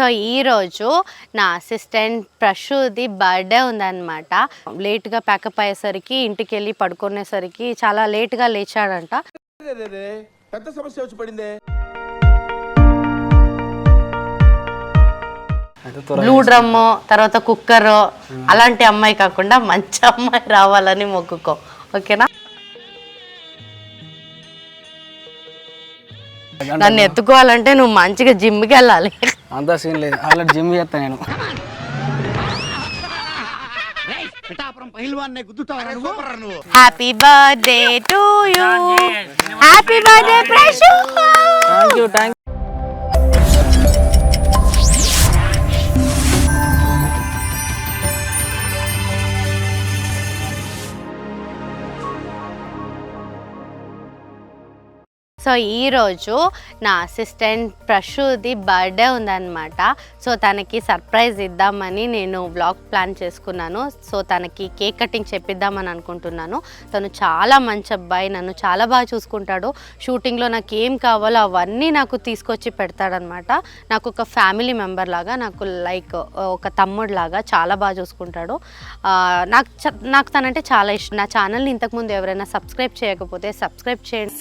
So ఈరోజు నా assistant ప్రసూది birthday ఉందన్నమాట. లేట్గా ప్యాకప్ అయ్యేసరికి ఇంటికి వెళ్ళి పడుకునేసరికి చాలా లేట్గా లేచాడంట. పెద్ద సమస్య వచ్చి పడిందే. బ్లూ డ్రమ్ తర్వాత కుక్కర్ అలాంటి అమ్మాయి కాకుండా మంచి అమ్మాయి రావాలని మొక్కుకో. ఓకేనా? నన్ను ఎత్తుకోవాలంటే నువ్వు మంచిగా జిమ్కి వెళ్ళాలి. అంతా సీన్ లేదు. ఆల్రెడీ జిమ్ చేస్తా నేను. Happy birthday to you happy birthday Prashu thank you thank so ఈరోజు నా అసిస్టెంట్ ప్రసూది బర్త్డే ఉందన్నమాట. సో తనకి సర్ప్రైజ్ ఇద్దామని నేను బ్లాగ్ ప్లాన్ చేసుకున్నాను. సో తనకి కేక్ కటింగ్ చెప్పిద్దామని అనుకుంటున్నాను. తను చాలా మంచి అబ్బాయి నన్ను చాలా బాగా చూసుకుంటాడు. షూటింగ్లో నాకు ఏం కావాలో అవన్నీ నాకు తీసుకొచ్చి పెడతాడనమాట నాకు ఒక ఫ్యామిలీ మెంబర్ లాగా నాకు లైక్ ఒక తమ్ముడు లాగా చాలా బాగా చూసుకుంటాడు. నాకు నాకు తనంటే చాలా ఇష్టం. నా ఛానల్ని ఇంతకుముందు ఎవరైనా సబ్స్క్రైబ్ చేయకపోతే సబ్స్క్రైబ్ చేయండి.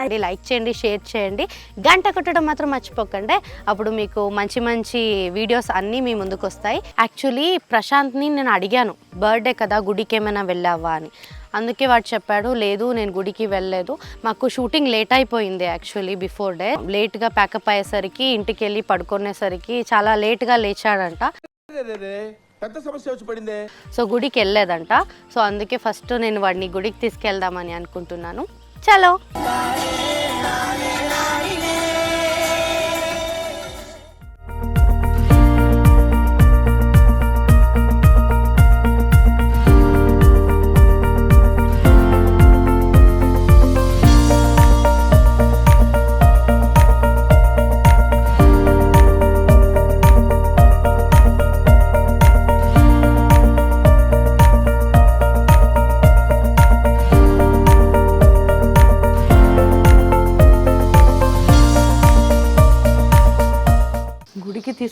చేయండి, లైక్ చేయండి షేర్ చేయండి. గంట కొట్టడం మాత్రం మర్చిపోకండి. అప్పుడు మీకు మంచి మంచి వీడియోస్ అన్నీ మీ ముందుకు వస్తాయి. యాక్చువల్లీ ప్రశాంత్ని నేను అడిగాను బర్త్డే కదా గుడికి ఏమైనా వెళ్ళావా? అని. అందుకే వాడు చెప్పాడు లేదు నేను గుడికి వెళ్ళలేదు. మాకు షూటింగ్ లేట్ అయిపోయింది యాక్చువల్లీ బిఫోర్ డే లేట్గా ప్యాకప్ అయ్యేసరికి ఇంటికి వెళ్ళి పడుకునేసరికి చాలా లేట్గా లేచాడంట. పెద్ద సమస్య వచ్చి పడిందే? సో గుడికి వెళ్ళలేదంట. సో అందుకే ఫస్ట్ నేను వాడిని గుడికి తీసుకెళ్దామని అనుకుంటున్నాను. చలో!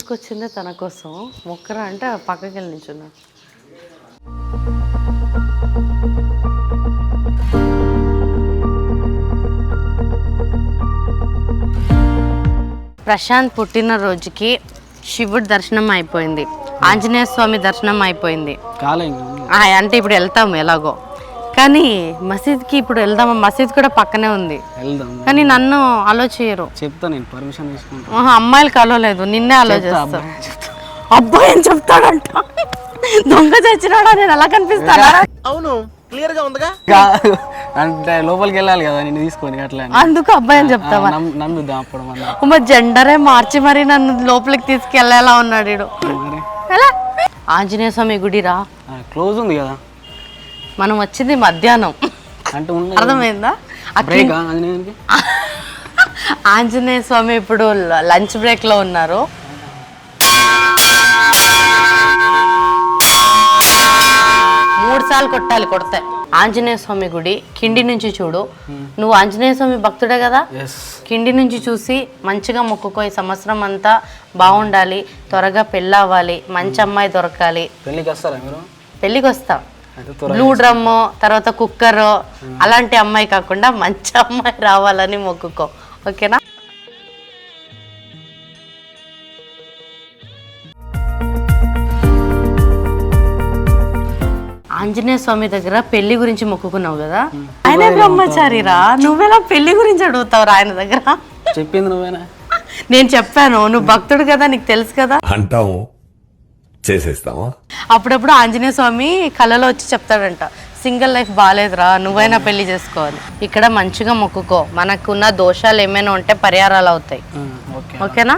తీసుకొచ్చిందే తన కోసం. మొక్కరా అంటే పక్కకి వెళ్ళి నిల్చున్నా. ప్రశాంత్ పుట్టినరోజుకి శివుడి దర్శనం అయిపోయింది. ఆంజనేయ స్వామి దర్శనం అయిపోయింది. అంటే ఇప్పుడు వెళ్తాము ఎలాగో. కానీ మసీద్కి ఇప్పుడు వెళ్దాము? మసీద్ కూడా పక్కనే ఉంది. వెళ్దాం. కానీ నన్ను ఆలోచించరు చెప్తా నేను పర్మిషన్ తీసుకుంటా. ఆహా, అమ్మాయిలు కలవలేదు నిన్నే చెప్తా అబ్బాయి చెప్తా. అబ్బాయి ఏం చెప్తాడంట? దొంగ చచ్చినాడా? నేను ఎలా కనిపిస్తానా? అవును క్లియర్గా ఉందిగా. అంటే లోపలికి వెళ్ళాలి కదా నేను తీసుకొని అట్లా అని. అందుకు అబ్బాయి అని ఆ, చెప్తావా? నమ్- నమ్మిద్దాం అప్పుడు మన. ఉమ్మ జెండరే మార్చి మరి నన్ను లోపలికి తీసుకెళ్ళేలా ఉన్నాడు ఎలా? ఆంజనేయ స్వామి గుడిరా? క్లోజ్ ఉంది కదా. మనం వచ్చింది మధ్యాహ్నం. అంటే అర్థమైందా? ఆంజనేయ స్వామి ఇప్పుడు లంచ్ బ్రేక్లో ఉన్నారు. మూడు సార్లు కొట్టాలి కొడితే. ఆంజనేయ స్వామి గుడి కిండి నుంచి చూడు. నువ్వు ఆంజనేయ స్వామి భక్తుడే కదా? కిండి నుంచి చూసి మంచిగా మొక్కుకో ఈ సంవత్సరం అంతా బాగుండాలి త్వరగా పెళ్ళవ్వాలి మంచి అమ్మాయి దొరకాలి. పెళ్ళికి వస్తారా మీరు? పెళ్ళికి వస్తాం. బ్లూ డ్రమ్ తర్వాత కుక్కర్ అలాంటి అమ్మాయి కాకుండా మంచి అమ్మాయి రావాలని మొక్కుకో. ఓకేనా? ఆంజనేయ స్వామి దగ్గర పెళ్ళి గురించి మొక్కుకున్నావు కదా? ఆయన బ్రహ్మచారిరా నువ్వెలా పెళ్ళి గురించి అడుగుతావు ఆయన దగ్గర? చెప్పింది నువ్వేనా? నేను చెప్పాను. నువ్వు భక్తుడు కదా నీకు తెలుసు కదా? అంటాము చేసేస్తామా అప్పుడప్పుడు ఆంజనేయ స్వామి కళలో వచ్చి చెప్తాడంట సింగిల్ లైఫ్ బాగాలేదురా నువ్వైనా పెళ్ళి చేసుకోవాలి ఇక్కడ మంచిగా మొక్కుకో. మనకున్న దోషాలు ఏమైనా ఉంటే పరిహారాలు అవుతాయి. ఓకేనా?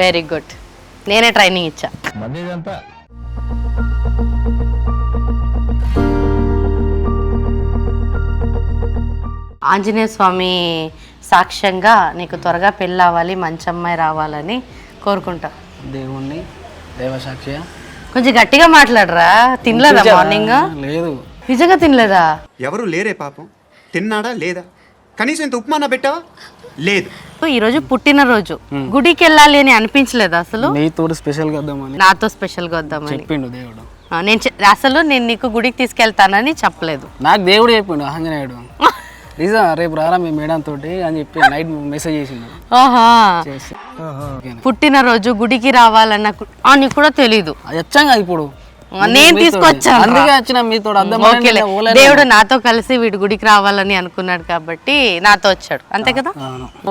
వెరీ గుడ్ నేనే ట్రైనింగ్ ఇచ్చా. ఆంజనేయ స్వామి సాక్ష్యంగా నీకు త్వరగా పెళ్ళి అవ్వాలి మంచి అమ్మాయి రావాలని కోరుకుంటా. దేవుణ్ణి దేవసాక్షిగా కొంచెం గట్టిగా మాట్లాడరా. తినలేదా మార్నింగ్? లేదు. నిజంగా తినలేదా? ఎవరు లేరే పాపం. తిన్నాడా లేదా? కనీసం ఇంత ఉప్మానా పెట్టావా? లేదు. ఈరోజు పుట్టినరోజు. గుడికి వెళ్ళాలి అని అనిపించలేదా అసలు? నెయ్యితో స్పెషల్గా వద్దామని. నాతో స్పెషల్గా వద్దామని. చెప్పిండు దేవుడు. ఆ, నేను చె- అసలు నేను నీకు గుడికి తీసుకెళ్తానని చెప్పలేదు. నాకు దేవుడు చెప్పిండు ఆంజనేయుడు. నిజం రేపు రారా మీ మేడం తోటి అని చెప్పి నైట్ మెసేజ్ చేసిండు. ఆహా. చేసి. పుట్టినరోజు గుడికి రావాలన్న కు- ఆ, నీకు కూడా తెలీదు. అది వచ్చాం ఇప్పుడు. నేను తీసుకొచ్చాను. రా. అందుకే వచ్చిన మీతో అర్థం ఓకేలే. దేవుడు నాతో కలిసి వీడి గుడికి రావాలని అనుకున్నాడు కాబట్టి నాతో వచ్చాడు. అంతే కదా?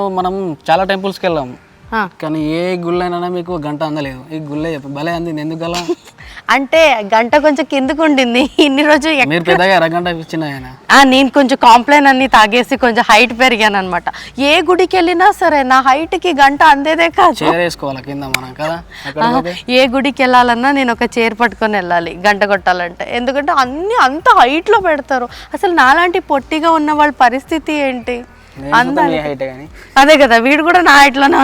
మనం చాలా టెంపుల్స్కి వెళ్ళాము. ఆ. కానీ ఏ గుళ్ళైనా మీకు గంట అందలేదు. ఈ గుళ్ళే చెప్పు. భలే అందింది ఎందుకు గల అంటే గంట కొంచెం కిందకు ఉండింది. ఇన్ని రోజు ఎక్- మీరు పెద్దగా అరగంట ఇచ్చిన ఆయన. ఆ, నేను కొంచెం కాంప్లైన్ అన్ని తాగేసి కొంచెం హైట్ పెరిగాను అనమాట ఏ గుడికి వెళ్ళినా సరే నా height కి గంట అందేదే కాదు. మనం? ఏ గుడికి వెళ్ళాలన్నా నేను ఒక చైర్ పట్టుకొని వెళ్ళాలి గంట కొట్టాలంటే. ఎందుకంటే అన్ని అంత height లో పెడతారు. అసలు నాలాంటి పొట్టిగా ఉన్న వాళ్ళ పరిస్థితి ఏంటి? అంద హైట్ అదే కదా వీడు కూడా నా height లోనే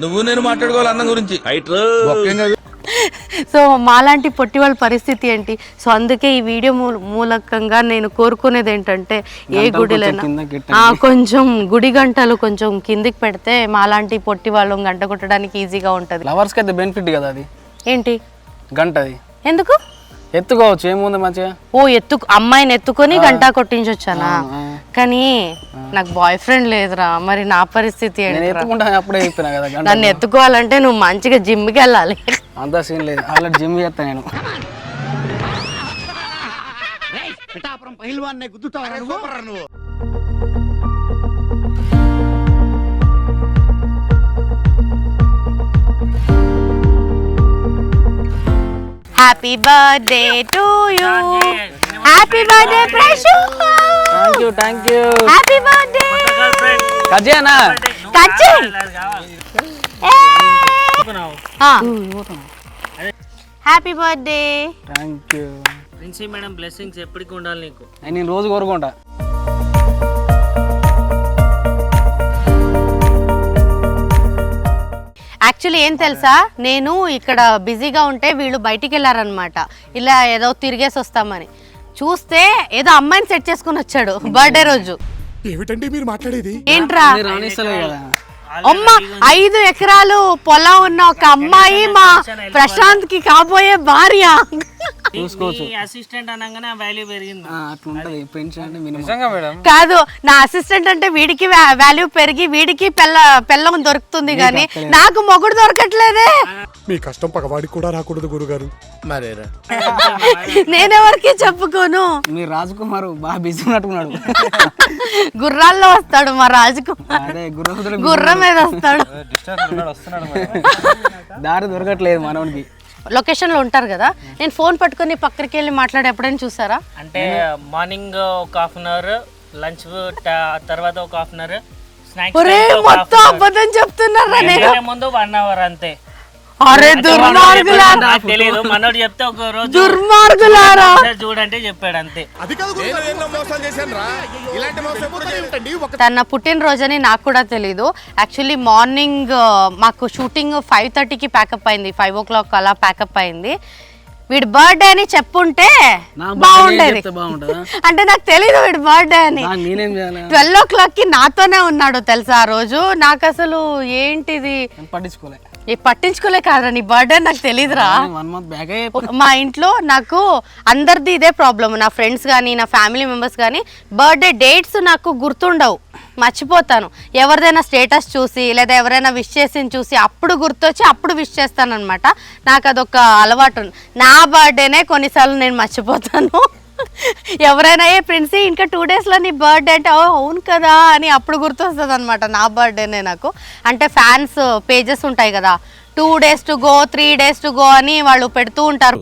నువ్వు నేను మాట్లాడుకోవాలి అన్నం గురించి. సో మాలాంటి పొట్టి వాళ్ళ పరిస్థితి ఏంటి? సో అందుకే ఈ వీడియో మూల మూలకంగా నేను కోరుకునేది ఏంటంటే ఏ గుడిలైనా కొంచెం కిందకి ఆ, కొంచెం గుడి గంటలు కొంచెం కిందికి పెడితే మాలాంటి పొట్టి వాళ్ళు గంట కొట్టడానికి ఈజీగా ఉంటది. లవర్స్కి అయితే బెనిఫిట్ కదా అది? ఏంటి? గంటది. ఎందుకు? ఎత్తుకోవచ్చు ఏముంది మంచిగా? ఓ ఎత్తు అమ్మాయిని ఎత్తుకొని గంట కొట్టించొచ్చానా. కానీ నాకు బాయ్ ఫ్రెండ్ లేదురా మరి నా పరిస్థితి అప్పుడే చెప్పిన కదా నన్ను ఎత్తుకోవాలంటే నువ్వు మంచిగా జిమ్కి వెళ్ళాలి. అంతా సీన్ లేదు ఆల్రెడీ జిమ్ చేస్తా నేను. Happy birthday to you happy birthday Prashu thank you thank you happy birthday కజేనా కచ్చి happy birthday thank you Princy madam blessings ఎప్పటికీ ఉండాలి నీకు. నేను రోజు కోరుకుంటా. యాక్చువల్లీ ఏం తెలుసా? నేను ఇక్కడ బిజీగా ఉంటే వీళ్ళు బయటికి వెళ్ళారనమాట ఇలా ఏదో తిరిగేసి వస్తామని. చూస్తే ఏదో అమ్మాయిని సెట్ చేసుకుని వచ్చాడు. బర్త్డే రోజు. ఏమిటండి మీరు మాట్లాడేది? ఏంట్రా? అమ్మ ఐదు ఎకరాలు పొలం ఉన్న ఒక అమ్మాయి మా ప్రశాంత్కి కాబోయే భార్య. చూసుకోవచ్చు. అసిస్టెంట్ అనగానే ఆ వాల్యూ పెరిగింది. ఆ, అట్లా ఉంటుంది ఫ్రెండ్స్ అంటే నిజంగా మేడం? కాదు నా అసిస్టెంట్ అంటే వీడికి వాల్యూ పెరిగి వీడికి పెళ్ళ పెళ్ళం దొరుకుతుంది కానీ నాకు మొగుడు దొరకట్లేదే. మీ కష్టం పగవాడికి కూడా రాకూడదు గురుగారు. మరేరా? నేనెవరికి చెప్పుకోను? మీరు రాజకుమారు బాగా బిజీ ఉన్నట్టున్నాడు. గుర్రాల్లో వస్తాడు మా రాజకుమార్. గుర్రం మీద వస్తాడు. దారి దొరకట్లేదు మనోనికి. లొకేషన్లో ఉంటారు కదా. నేను ఫోన్ పట్టుకొని పక్కకి వెళ్ళి మాట్లాడే ఎప్పుడైనా చూసారా? అంటే మార్నింగ్ ఒక హాఫ్ అన్ అవర్ లంచ్ తర్వాత ఒక హాఫ్ అన్ అవర్ ఒరే స్నాక్స్ మొత్తం అబద్ధం చెప్తున్నారా నేను? ముందు వన్ అవర్ అంతే. అరే దుర్మార్గులారా? నాకు తెలియదు. మనోడు చెప్తే ఒక రోజు దుర్మార్గులారా? చూడంటే చెప్పాడు అంతే. తన పుట్టినరోజని నాకు కూడా తెలీదు. యాక్చువల్లీ మార్నింగ్ మాకు షూటింగ్ ఫైవ్ థర్టీకి ప్యాకప్ అయింది. ఫైవ్ ఓ క్లాక్ అలా ప్యాకప్ అయింది. వీడి బర్త్డే అని చెప్పుంటే బాగుండేది? అంటే నాకు తెలీదు వీడి బర్త్డే అని. నాకు నేనేం చేయాలి? ట్వెల్వ్ ఓ క్లాక్కి నాతోనే ఉన్నాడు తెలుసా ఆ రోజు? నాకు అసలు ఏంటిది? నేను పట్టించుకోలే. ఏ పట్టించుకోలే కాదురా నీ బర్త్డే నాకు తెలీదురా. వన్ మంత్ బ్యాక్ మా ఇంట్లో నాకు అందరిది ఇదే ప్రాబ్లమ్ నా ఫ్రెండ్స్ కానీ నా ఫ్యామిలీ మెంబర్స్ కానీ బర్త్డే డేట్స్ నాకు గుర్తుండవు. మర్చిపోతాను. ఎవరిదైనా స్టేటస్ చూసి లేదా ఎవరైనా విష్ చేసి చూసి అప్పుడు గుర్తొచ్చి అప్పుడు విష్ చేస్తాను అనమాట నాకు అదొక అలవాటు. నా బర్త్డేనే కొన్నిసార్లు నేను మర్చిపోతాను. ఎవరైనా ఏ ప్రిన్సీ ఇంకా టూ డేస్లో నీ బర్త్డే అంటే "ఓ, అవును కదా అని అప్పుడు గుర్తొస్తుంది అనమాట నా బర్త్డేనే నాకు. అంటే ఫ్యాన్స్ పేజెస్ ఉంటాయి కదా two days to go three days to go అని వాళ్ళు పెడుతూ ఉంటారు.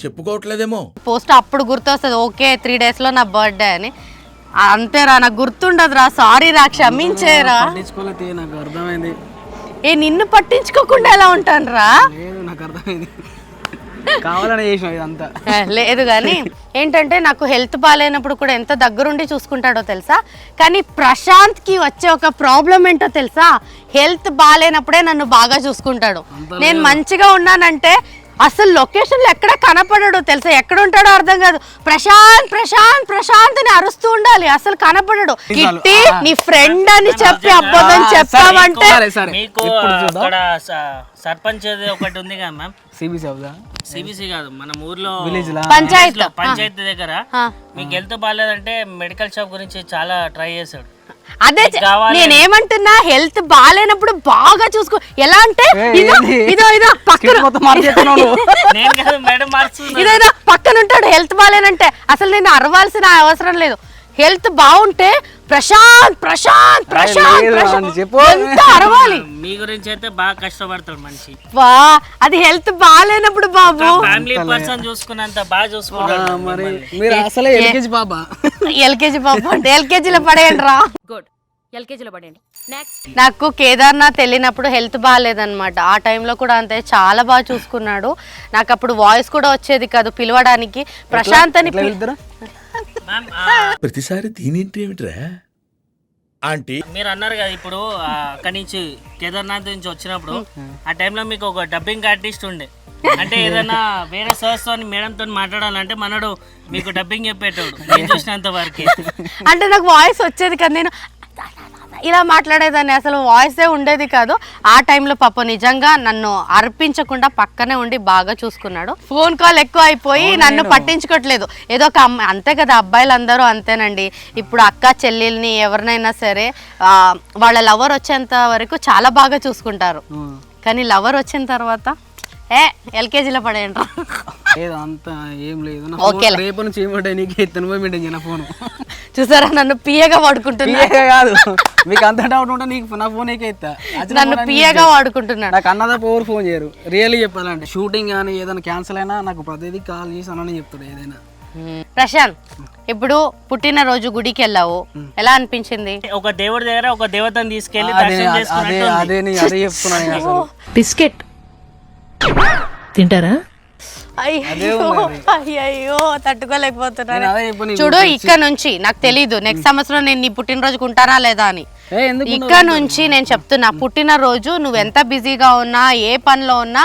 చెప్పుకోవట్లేదేమో. పోస్ట్ అప్పుడు గుర్తొస్తుంది ఓకే త్రీ డేస్లో నా బర్త్డే అని. అంతేరా నాకు గుర్తుండదురా. సారీ రా క్షమించేరా. నాకు అర్థమైంది. ఏ నిన్ను పట్టించుకోకుండా ఎలా ఉంటాను రా నాకు అర్థమైంది. కావాలని చేసిన ఇదంతా. లేదు కానీ ఏంటంటే నాకు హెల్త్ బాగాలేనప్పుడు కూడా ఎంత దగ్గరుండి చూసుకుంటాడో తెలుసా? కానీ ప్రశాంత్కి వచ్చే ఒక ప్రాబ్లం ఏంటో తెలుసా? హెల్త్ బాగాలేనప్పుడే నన్ను బాగా చూసుకుంటాడు. నేను మంచిగా ఉన్నానంటే అసలు లొకేషన్లో ఎక్కడ కనపడడు తెలుసా? ఎక్కడ ఉంటాడో అర్థం కాదు. ప్రశాంత్ ప్రశాంత్ ప్రశాంత్ అని అరుస్తూ ఉండాలి. అసలు కనపడడు. కిట్టి నీ ఫ్రెండ్ అని చెప్పి అబ్బోదని మీకు అక్కడ స- సర్పంచ్ ఒకటి ఉంది కదా మ్యామ్? సిబిసి అవుదా? సిబిసి కాదు మన ఊర్లో విలేజ్ లా? పంచాయత్. పంచాయతీ దగ్గర. మీకు హెల్త్ బాగాలేదంటే మెడికల్ షాప్ గురించి చాలా ట్రై చేశాడు. అదే. నేనేమంటున్నా హెల్త్ బాగాలేనప్పుడు బాగా చూసుకో. ఎలా అంటే ఇదో? ఇదో ఇదో పక్కన ఇదో పక్కన ఉంటాడు హెల్త్ బాగాలేనంటే. అసలు నేను అరవాల్సిన అవసరం లేదు. హెల్త్ బాగుంటే ప్రశాంత్ ప్రశాంత్ ప్రశాంత్ లేదు, ప్రశాంత్. చెప్పు. ఎంత అరవాలి? మీ గురించి అయితే బాగా కష్టపడతాడు మనిషి. వా అది హెల్త్ బాగాలేనప్పుడు బాబు. ఫ్యామిలీ పర్సన్ చూసుకున్నంత బాగా చూసుకుంటాడు మరి మీరు అసలే ఎల్కేజీ బాబా? ఎల్కేజీ బాబు అంటే ఎల్కేజీలో పడేయండి రా. గుడ్ ఎల్కేజీలో పడండి నెక్స్ట్ నాకు కేదార్నాథ్ వెళ్ళినప్పుడు హెల్త్ బాగాలేదన్నమాట. ఆ టైంలో కూడా అంతే చాలా బాగా చూసుకున్నాడు. నాకు అప్పుడు వాయిస్ కూడా వచ్చేది కాదు పిలవడానికి. ప్రశాంత్ అని ఎట్లా పిల్- వెళ్తారా? మ్యామ్ ప్రతిసారి దీనింటి ఏమిట్రా? ఆంటీ. మీరు అన్నారు కదా ఇప్పుడు ఆ, అక్కడి నుంచి కేదార్నాథ్ నుంచి వచ్చినప్పుడు ఆ టైంలో మీకు ఒక డబ్బింగ్ ఆర్టిస్ట్ ఉండే. అంటే ఏదైనా వేరే సర్స్తో మేడం తో మాట్లాడాలంటే మనడు మీకు డబ్బింగ్ చెప్పేటోడు. నేను చూసినంత వరకు. అంటే నాకు వాయిస్ వచ్చేది కదా నేను ఇలా మాట్లాడేదాన్ని. అసలు వాయిసే ఉండేది కాదు. ఆ టైంలో పాప నిజంగా నన్ను అర్పించకుండా పక్కనే ఉండి బాగా చూసుకున్నాడు. ఫోన్ కాల్ ఎక్కువ అయిపోయి నన్ను పట్టించుకోవట్లేదు ఏదో ఒక అమ్మాయి అంతే కదా అబ్బాయిలు అందరూ అంతేనండి. ఇప్పుడు అక్క చెల్లెల్ని ఎవరినైనా సరే వాళ్ళ లవర్ వచ్చేంత వరకు చాలా బాగా చూసుకుంటారు. కానీ లవర్ వచ్చిన తర్వాత ఏ ఎల్కేజీలో పడేయండి లేదు అంత ఏం లేదు. ఫోన్ రేపు నుంచి ఏమంటే నీకు? ఎత్తను పోయి మెయింటైన్ చేయను ఫోన్. చూసారా నన్ను పియగా వాడుకుంటున్నా. కాదు. మీకు అంత డౌట్ ఉంటే నీకు నా ఫోన్ ఏకే ఎత్తా నన్ను పియగా వాడుకుంటున్నాడు. నాకు అన్నదా ఎవరు ఫోన్ చేయరు. రియల్లీ చెప్పాలంటే షూటింగ్ కానీ ఏదైనా క్యాన్సిల్ అయినా నాకు ప్రతిదీ కాల్ చేసి అన్నని చెప్తాడు ఏదైనా. ప్రశాంత్ ఇప్పుడు పుట్టినరోజు గుడికి వెళ్ళావు. ఎలా అనిపించింది? ఒక దేవుడి దగ్గర ఒక దేవతను తీసుకెళ్ళి బిస్కెట్ తింటారా? అయ్యో అయ్యో తట్టుకోలేకపోతున్నాను చూడు ఇక్కడ నుంచి నాకు తెలీదు నెక్స్ట్ సంవత్సరం నేను నీ పుట్టినరోజుకు ఉంటానా లేదా అని. ఇక్కడ నుంచి నేను చెప్తున్నా పుట్టినరోజు నువ్వు ఎంత బిజీగా ఉన్నా ఏ పనిలో ఉన్నా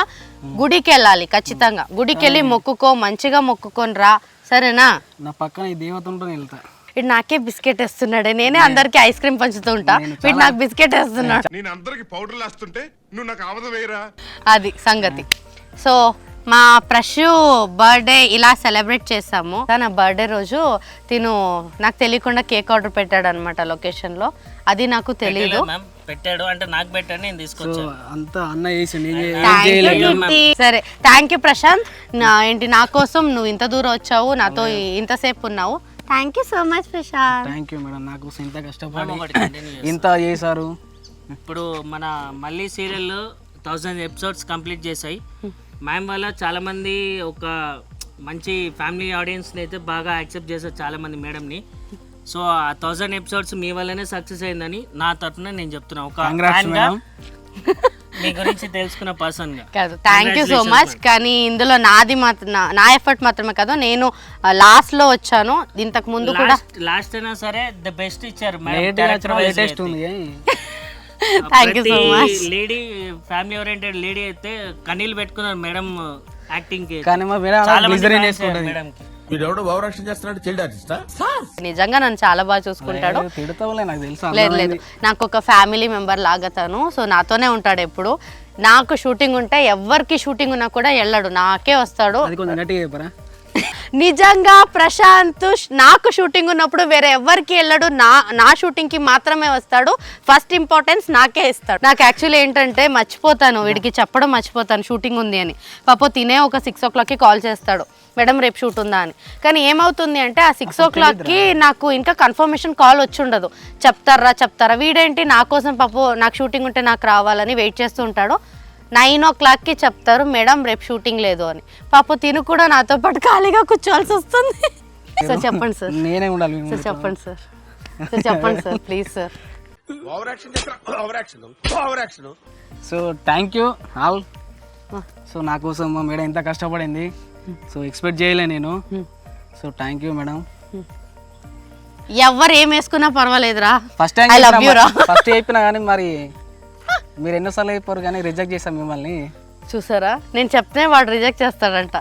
గుడికి వెళ్ళాలి ఖచ్చితంగా. గుడికి వెళ్ళి మొక్కుకో మంచిగా మొక్కుకొని రా. సరేనా? నా పక్కన ఈ దేవత ఉంటే నేను వెళ్తా. వీడు నాకే బిస్కెట్ వేస్తున్నాడు. నేనే అందరికి ఐస్ క్రీమ్ పంచుతూ ఉంటా. వీడు నాకు బిస్కెట్ వేస్తున్నాడు. నేను అందరికి పౌడర్లు వేస్తుంటే నువ్వు నాకు వేయరా? అది సంగతి. సో మా ప్రశు బర్త్డే ఇలా సెలబ్రేట్ చేసాము నా బర్త్డే రోజు తిను నాకు తెలియకుండా కేక్ ఆర్డర్ పెట్టాడు అనమాట లొకేషన్లో. అది నాకు మ్యామ్? పెట్టాడు. అంటే నాకు పెట్టాడు నేను సో తీసుకొచ్చాను అంతా అన్న చేసి. సరే. Thank you Prashant. నా ఏంటి నా కోసం నువ్వు ఇంత దూరం వచ్చావు నాతో ఇంతసేపు ఉన్నావు. Thank you so much Prashant thank you madam నాకు ఇంత కష్టపడి ఇంత చేశారు. ఇప్పుడు మన మళ్ళీ సీరియల్ థౌజండ్ ఎపిసోడ్స్ కంప్లీట్ చేసాయి మ్యామ్ వల్ల చాలా మంది ఒక మంచి ఫ్యామిలీ ఆడియన్స్ని అయితే బాగా యాక్సెప్ట్ చేశారు చాలా మంది మేడంని సో ఆ థౌజండ్ ఎపిసోడ్స్ మీ వల్లనే సక్సెస్ అయిందని నా తరఫున నేను చెప్తున్నా. ఒక మీ గురించి తెలుసుకున్న పర్సన్గా. కాదు థ్యాంక్ యూ సో మచ్ కానీ ఇందులో నాది మాత్రం నా- ఎఫర్ట్ మాత్రమే కాదు నేను లాస్ట్లో వచ్చాను. ఇంతకు ముందు కూడా లాస్ట్ అయినా సరే ద బెస్ట్ ఇచ్చారు లేట్ లేటెస్ట్ ఉంది. Thank you so much lady family oriented lady అయితే కన్నీళ్ళు పెట్టుకున్నారు మేడం యాక్టింగ్కి. కానీ మా మేడం మేడం కి వీడెవడో భావరక్షణ చేస్తున్నాడు చైల్డ్ ఆర్టిస్టా నిజంగా నన్ను చాలా బాగా చూసుకుంటాడు. తిడతావులే నాకు తెలుసు? లేదు లేదు. నాకు ఒక ఫ్యామిలీ మెంబర్ లాగా తను. సో నాతోనే ఉంటాడు ఎప్పుడు. నాకు షూటింగ్ ఉంటే ఎవరికి షూటింగ్ ఉన్నా కూడా వెళ్ళడు. నాకే వస్తాడు. అది కొంచెం గట్టిగా చెప్పరా? నిజంగా ప్రశాంత్ నాకు షూటింగ్ ఉన్నప్పుడు వేరే ఎవరికి వెళ్ళడు. నా నా షూటింగ్కి మాత్రమే వస్తాడు. ఫస్ట్ ఇంపార్టెన్స్ నాకే ఇస్తాడు. నాకు యాక్చువల్లీ ఏంటంటే మర్చిపోతాను. వీడికి చెప్పడం మర్చిపోతాను. షూటింగ్ ఉంది అని. పాప తినే ఒక సిక్స్ ఓ క్లాక్కి కాల్ చేస్తాడు. మేడం రేపు షూట్ ఉందా అని. కానీ ఏమవుతుంది అంటే ఆ సిక్స్ ఓ క్లాక్కి నాకు ఇంకా కన్ఫర్మేషన్ కాల్ వచ్చి ఉండదు. చెప్తారా చెప్తారా? వీడేంటి నా కోసం పాప నాకు షూటింగ్ ఉంటే నాకు రావాలని వెయిట్ చేస్తూ ఉంటాడు. నైన్ ఓ క్లాక్కి చెప్తారు మేడం రేపు షూటింగ్ లేదు అని. పాప తిను కూడా నాతో పాటు ఖాళీగా కూర్చోవాల్సి వస్తుంది. సార్ చెప్పండి సార్. నేనే ఉండాలి సార్ చెప్పండి సార్. సార్ చెప్పండి sir please sir. So thank you all so నా కోసం మేడం ఎంత కష్టపడింది. సో ఎక్స్పెక్ట్ చేయలే నేను. సో థ్యాంక్ యూ మేడం ఎవరు ఏం వేసుకున్నా పర్వాలేదురా. ఫస్ట్ రా. ఫస్ట్ చెప్పినా కానీ మరి మీరు ఎన్నోసార్లు చెప్పారు కానీ రిజెక్ట్ చేశాం మిమ్మల్ని. చూసారా? నేను చెప్తే వాడు రిజెక్ట్ చేస్తాడంట.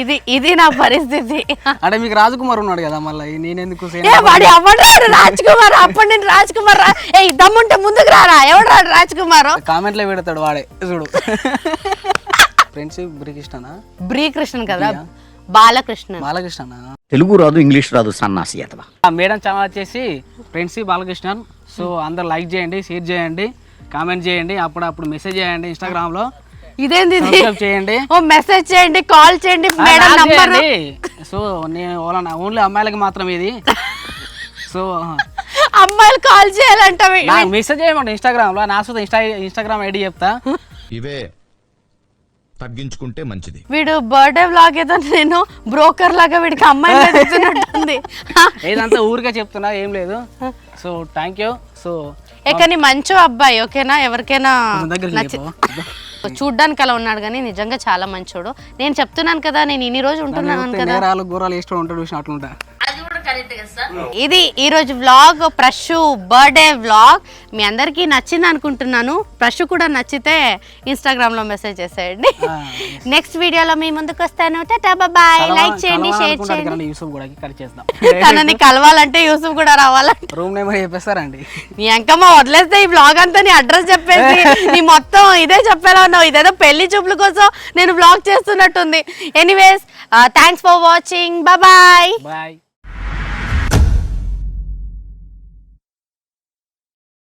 ఇది ఇది నా పరిస్థితి. అంటే మీకు రాజకుమార్ ఉన్నాడు కదా మళ్ళీ. నేను ఎందుకు వాడు ఎవడు రాడు? రాజ్ కుమార్ అప్పుడు నేను రాజ్ కుమార్ రా ఏ దమ్ముంటే ముందుకు రారా? రాజ్ కుమార్ కామెంట్లో పెడతాడు వాడే. చూడు. ఫ్రెండ్షిప్ బ్రికిష్టనా బ్రీ కృష్ణన్ కదా బాలకృష్ణన్. బాలకృష్ణనా? తెలుగు రాదు ఇంగ్లీష్ రాదు సన్నాసి అతవా ఆ మేడం ఛానల్ వచ్చేసి ఫ్రెండ్షిప్ బాలకృష్ణన్. సో అందరు లైక్ చేయండి షేర్ చేయండి కామెంట్ చేయండి అప్పుడప్పుడు మెసేజ్ చేయండి ఇన్స్టాగ్రామ్లో ఇదేంది ఇది? సబ్స్క్రైబ్ చేయండి. ఓ మెసేజ్ చేయండి కాల్ చేయండి మేడం నాకు నంబర్. చేయండి. సో నేను ఓన్లీ అమ్మాయిలకి మాత్రం ఇది. సో అమ్మాయిలు కాల్ చేయాలంట నాకు మెసేజ్ చేయమండి ఇన్స్టాగ్రామ్లో నా సుధా ఇన్స్టా ఇన్స్టాగ్రామ్ ఐడి చెప్తా. ఇవే. తగ్గించుకుంటే మంచిది. వీడు బర్త్డే వ్లాగ్ ఏదో నేను బ్రోకర్ లాగా వీడికి వెతుకుతున్నట్టుంది ఏదంతా ఊరికే చెప్తున్నా ఏం లేదు. సో థ్యాంక్ యూ సో కానీ మంచో అబ్బాయి ఓకేనా? ఎవరికైనా నచ్చి. చూడ్డానికి అలా ఉన్నాడు కానీ నిజంగా చాలా మంచోడు. నేను చెప్తున్నాను కదా నేను ఇన్ని రోజు ఉంటున్నాను కదా. నేరాలు గోరాలు వేసుకోవడం ఉంటాడు చూసిన అట్లుంటా. ఇది ఈ రోజు వ్లాగ్ ప్రషు బర్త్డే వ్లాగ్ మీ అందరికీ నచ్చింది అనుకుంటున్నాను. ప్రషు కూడా నచ్చితే ఇన్స్టాగ్రామ్లో మెసేజ్ చేసేయండి నెక్స్ట్ వీడియోలో మీ ముందుకు వస్తాను. టాటా బాయ్ లైక్ చేయండి షేర్ చేయండి. యూసుఫ్ కూడా కట్ చేద్దాం. తనని కలవాలంటే యూసుఫ్ కూడా రావాలంటే. రూమ్ నెంబర్ చెప్పేస్తారండి. నీ అంకమ్మ వదిలేస్తే ఈ బ్లాగ్ అంతా నీ అడ్రస్ చెప్పేసి నీ మొత్తం ఇదే చెప్పేలా ఉన్నావు. ఇదేదో పెళ్ళి చూపుల కోసం నేను blog చేస్తున్నట్టుంది. Anyways thanks for watching bye bye